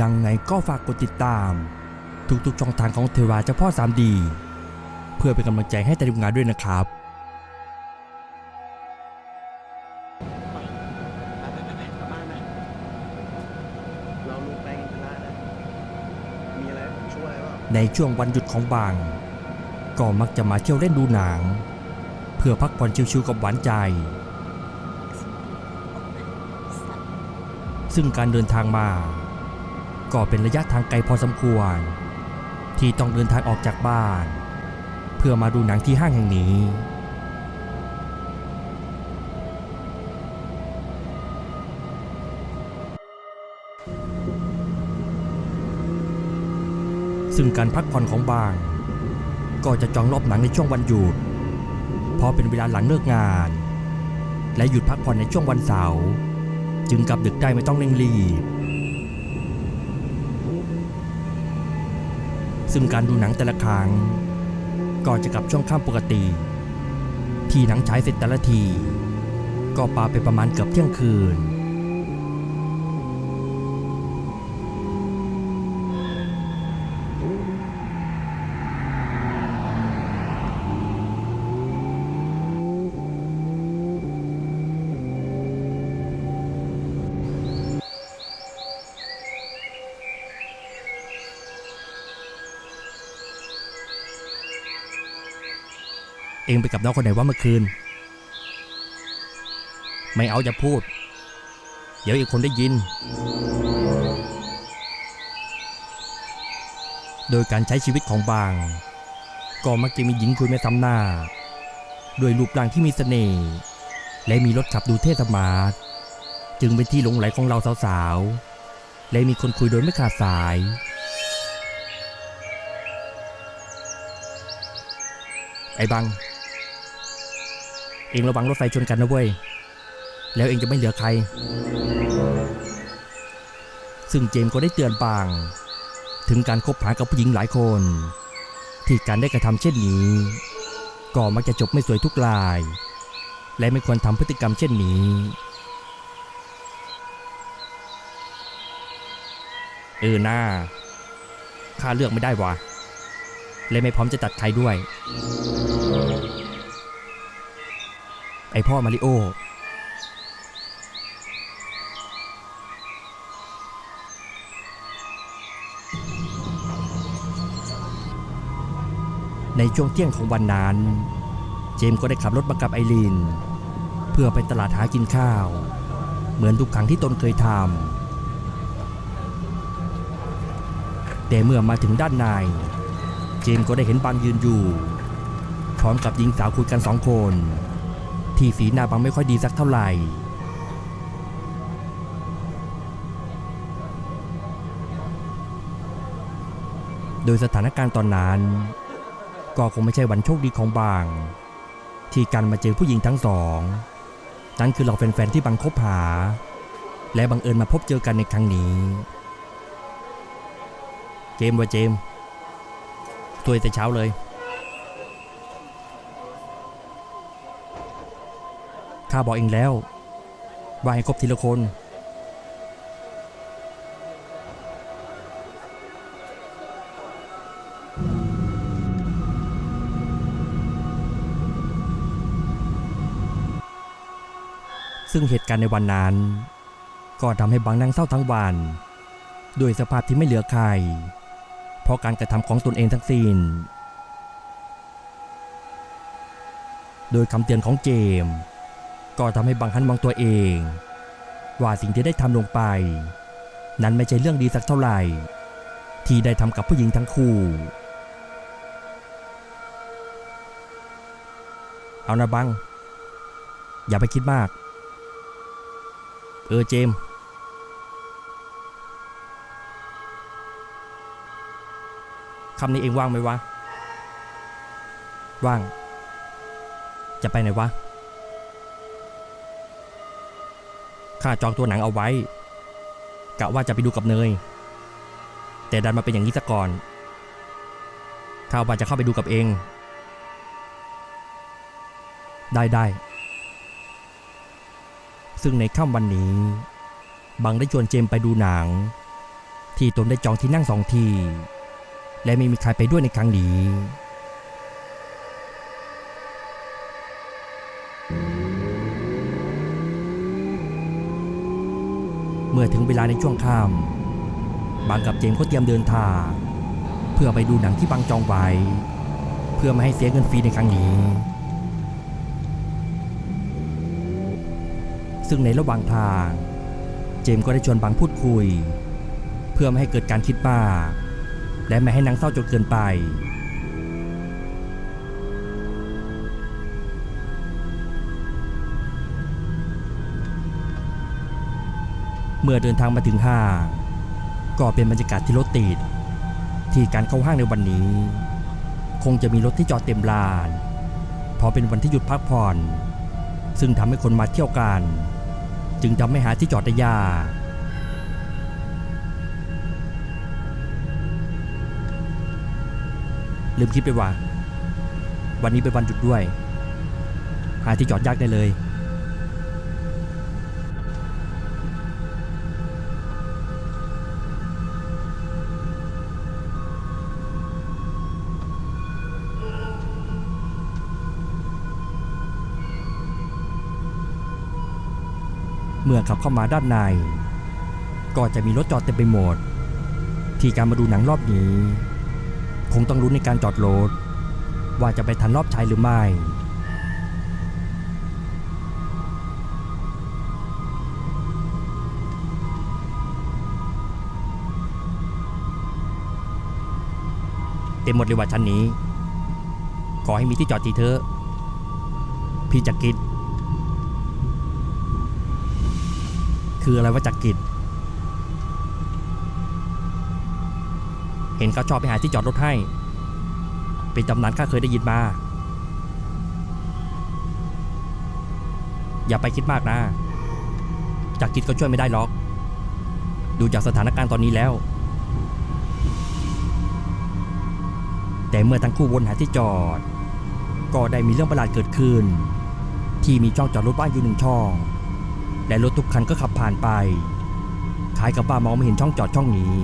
ยังไงก็ฝากกดติดตาม ทุกๆช่องทางของเทวาเจ้าพ่อ 3D เพื่อเป็นกำลังใจให้แต่ทีมงานด้วยนะครับ เราลงแปลงอินทรานะ มีอะไรให้ผมช่วยเปล่าในช่วงวันหยุดของบาง ก็มักจะมาเที่ยวเล่นดูหนัง เพื่อพักผ่อนชิวๆกับหวานใจ ซึ่งการเดินทางมา ก็เป็นระยะทางไกลพอสมควร ที่ต้องเดินทางออกจากบ้าน เพื่อมาดูหนังที่ห้างแห่งนี้ ซึ่งการพักผ่อนของบาง ก็จะจองรอบหนังในช่วงวันหยุด เพราะเป็นเวลาหลังเลิกงาน และหยุดพักผ่อนในช่วงวันเสาร์จึงกลับดึกได้ไม่ต้องเร่งรีบ ซึ่งการดูหนังแต่ละครั้งก็จะกลับช่วงค่ำปกติ ที่หนังฉายเสร็จแต่ละที ก็ปาไปประมาณเกือบเที่ยงคืน เองไปกับน้องคนไหนว่าเมื่อคืน ไม่เอาอย่าพูด เดี๋ยวอีกคนได้ยิน โดยการใช้ชีวิตของบาง ก็มักจะมีหญิงคุยไม่ซ้ำหน้า ด้วยรูปร่างที่มีเสน่ห์และมีรถขับดูเท่สมาร์ทจึงเป็นที่หลงไหลของเราสาวๆ และมีคนคุยโดยไม่ขาดสาย ไอ้บัง องระวังรถไฟชนกันนะเว้ย แล้วเองจะไม่เหลือใคร ซึ่งเจมส์ก็ได้เตือนบาง ถึงการคบหากับผู้หญิงหลายคน ที่การได้กระทำเช่นนี้ ก็มักจะจบไม่สวยทุกราย และไม่ควรทำพฤติกรรมเช่นนี้ เออหน้าข้าเลือกไม่ได้วะและไม่พร้อมจะตัดใครด้วย ไอพ่อมาริโอ ในช่วงเที่ยงของวันนั้น เจมส์ก็ได้ขับรถมากับไอรีน เพื่อไปตลาดหากินข้าว เหมือนทุกครั้งที่ตนเคยทำแต่เมื่อมาถึงด้านใน เจมส์ก็ได้เห็นบางยืนอยู่ พร้อมกับหญิงสาวคุยกันสองคน ที่สีหน้าบางไม่ค่อยดีสักเท่าไหร่ โดยสถานการณ์ตอนนั้น ก็คงไม่ใช่วันโชคดีของบาง ที่การมาเจอผู้หญิงทั้งสอง นั่นคือเราแฟนๆที่บางคบหา และบังเอิญมาพบเจอกันในครั้งนี้ เจมส์ว่าเจมส์ตัวยแต่เช้าเลย ข้าบอกเองแล้ว ว่าให้ครบทีละคน ซึ่งเหตุการณ์ในวันนั้น ก็ทำให้บางนั่งเศร้าทั้งวัน ด้วยสภาพที่ไม่เหลือใคร เพราะการกระทำของตนเองทั้งสิ้นโดยคำเตือนของเจมส์ ก็ทำให้บางหันมองตัวเอง ว่าสิ่งที่ได้ทำลงไป นั้นไม่ใช่เรื่องดีสักเท่าไหร่ ที่ได้ทำกับผู้หญิงทั้งคู่ เอานะบัง อย่าไปคิดมาก เออเจมคำนี้เองว่างไหมวะ ว่าง จะไปไหนวะ ข้าจองตัวหนังเอาไว้กะว่าจะไปดูกับเนย แต่ดันมาเป็นอย่างนี้ซะก่อนข้าว่าจะเข้าไปดูกับเอง ได้ได้ ซึ่งในค่ำวันนี้ บังได้ชวนเจมไปดูหนัง ที่ตนได้จองที่นั่งสองที่และไม่มีใครไปด้วยในครั้งนี้ มื่อถึงเวลาในช่วงค่ำบางกับเจมส์ก็เตรียมเดินทาง เพื่อไปดูหนังที่บางจองไว้ เพื่อไม่ให้เสียเงินฟรีในครั้งนี้ ซึ่งในระหว่างทาง เจมส์ก็ได้ชวนบางพูดคุย เพื่อไม่ให้เกิดการคิดมากและไม่ให้นางเศร้าจนเกินไป เมื่อเดินทางมาถึงห้างก็เป็นบรรยากาศที่รถติด ที่การเข้าห้างในวันนี้ คงจะมีรถที่จอดเต็มลาน เพราะเป็นวันที่หยุดพักผ่อน ซึ่งทำให้คนมาเที่ยวกัน จึงทำให้หาที่จอดได้ยากลืมคิดไปว่า วันนี้เป็นวันหยุดด้วย หาที่จอดยากได้เลย เมื่อขับเข้ามาด้านใน ก็จะมีรถจอดเต็มไปหมด ที่การมาดูหนังรอบนี้ คงต้องรู้ในการจอดรถว่าจะไปทันรอบชายหรือไม่เต็มหมดเลยว่าชั้นนี้ ขอให้มีที่จอดทีเถอะ พี่จักริด คืออะไรว่าจักริดเห็นเขาชอบไปหาที่จอดรถให้ เป็นตำนานข้าเคยได้ยินมา อย่าไปคิดมากนะจักริดก็ช่วยไม่ได้หรอก ดูจากสถานการณ์ตอนนี้แล้ว แต่เมื่อทั้งคู่วนหาที่จอด ก็ได้มีเรื่องประหลาดเกิดขึ้น ที่มีช่องจอดรถว่างอยู่หนึ่งช่อง และรถทุกคันก็ขับผ่านไปคล้ายกับว่ามองไม่เห็นช่องจอดช่องนี้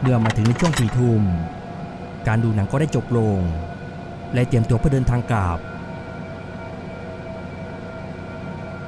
เมื่อมาถึงในช่วงสี่ทุ่มการดูหนังก็ได้จบลง และเตรียมตัวเพื่อเดินทางกลับ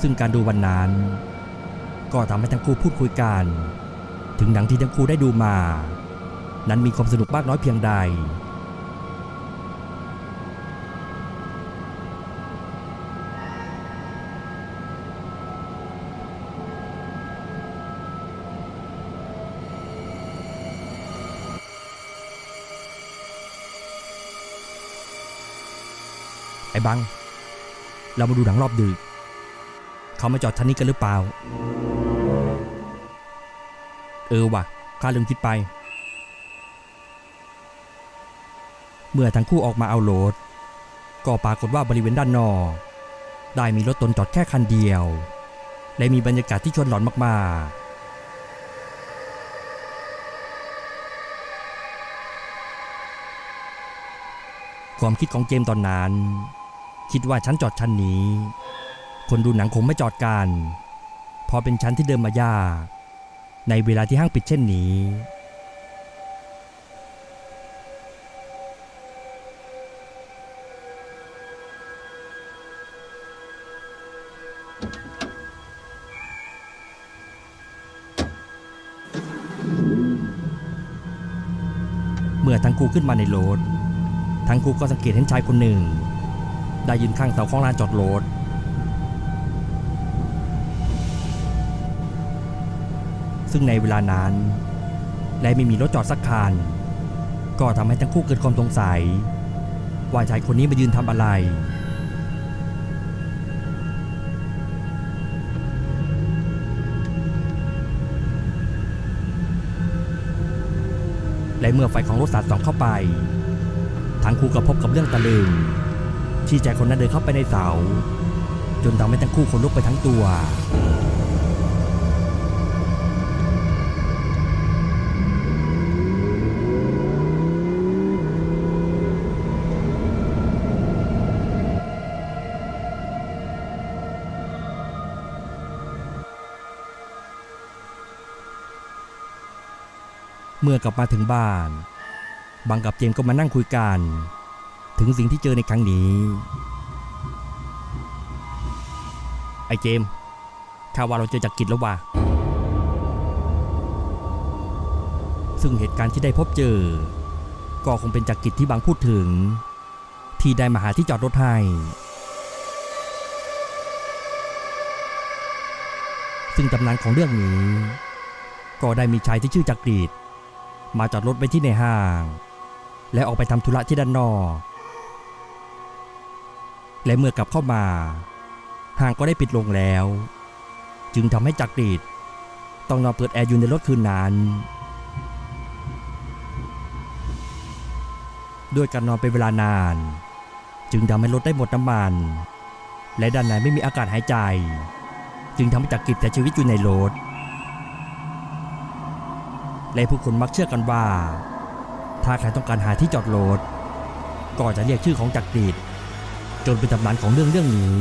ซึ่งการดูวันนั้น ก็ทำให้ทั้งคู่พูดคุยกัน ถึงหนังที่ทั้งคู่ได้ดูมา นั้นมีความสนุกมากน้อยเพียงใด อ้บัง เรามาดูหนังรอบดึก เขามาจอดชั้นนี้กันหรือเปล่า เออว่ะข้าลืมคิดไป เมื่อทั้งคู่ออกมาเอารถก็ปรากฏว่าบริเวณด้านนอก ได้มีรถตนจอดแค่คันเดียว และมีบรรยากาศที่ชวนหลอนมากๆความคิดของเจมส์ตอนนั้น คิดว่าชั้นจอดชั้นนี้ คนดูหนังคงไม่จอดกันพราะเป็นชั้นที่เดินมายาก ในเวลาที่ห้างปิดเช่นนี้ เมื่อทั้งคู่ขึ้นมาในรถทั้งคู่ก็สังเกตเห็นชายคนหนึ่ง ได้ยืนข้างเสาของลานจอดรถซึ่งในเวลานั้นและไม่มีรถจอดสักคัน ก็ทำให้ทั้งคู่เกิดความสงสัย ว่าชายคนนี้มายืนทำอะไร และเมื่อไฟของรถสาดส่องเข้าไป ทั้งคู่ก็พบกับเรื่องตะลึง ที่ชายคนนั้นเดินเข้าไปในเสา จนทำให้ทั้งคู่ขนลุกไปทั้งตัว เมื่อกลับมาถึงบ้านบังกับเจมก็มานั่งคุยกัน ถึงสิ่งที่เจอในครั้งนี้ ไอ้เจมข้าว่าเราเจอจากกิจแล้วว่ะซึ่งเหตุการณ์ที่ได้พบเจอ ก็คงเป็นจากกิจที่บางพูดถึง ที่ได้มาหาที่จอดรถให้ซึ่งตำนานของเรื่องนี้ ก็ได้มีชายที่ชื่อจักรีดมาจอดรถไว้ที่ในห้าง และออกไปทำธุระที่ด้านนอก และเมื่อกลับเข้ามาห้างก็ได้ปิดลงแล้ว จึงทำให้จักรีดต้องนอนเปิดแอร์อยู่ในรถคืนนั้นด้วยการนอนเป็นเวลานาน จึงทำให้รถได้หมดน้ำมัน และด้านในไม่มีอากาศหายใจ จึงทำให้จักรีดเสียชีวิตอยู่ในรถและผู้คนมักเชื่อกันว่า ถ้าใครต้องการหาที่จอดรถก็จะเรียกชื่อของจักรีด จนเป็นตำนานของเรื่องเรื่องนี้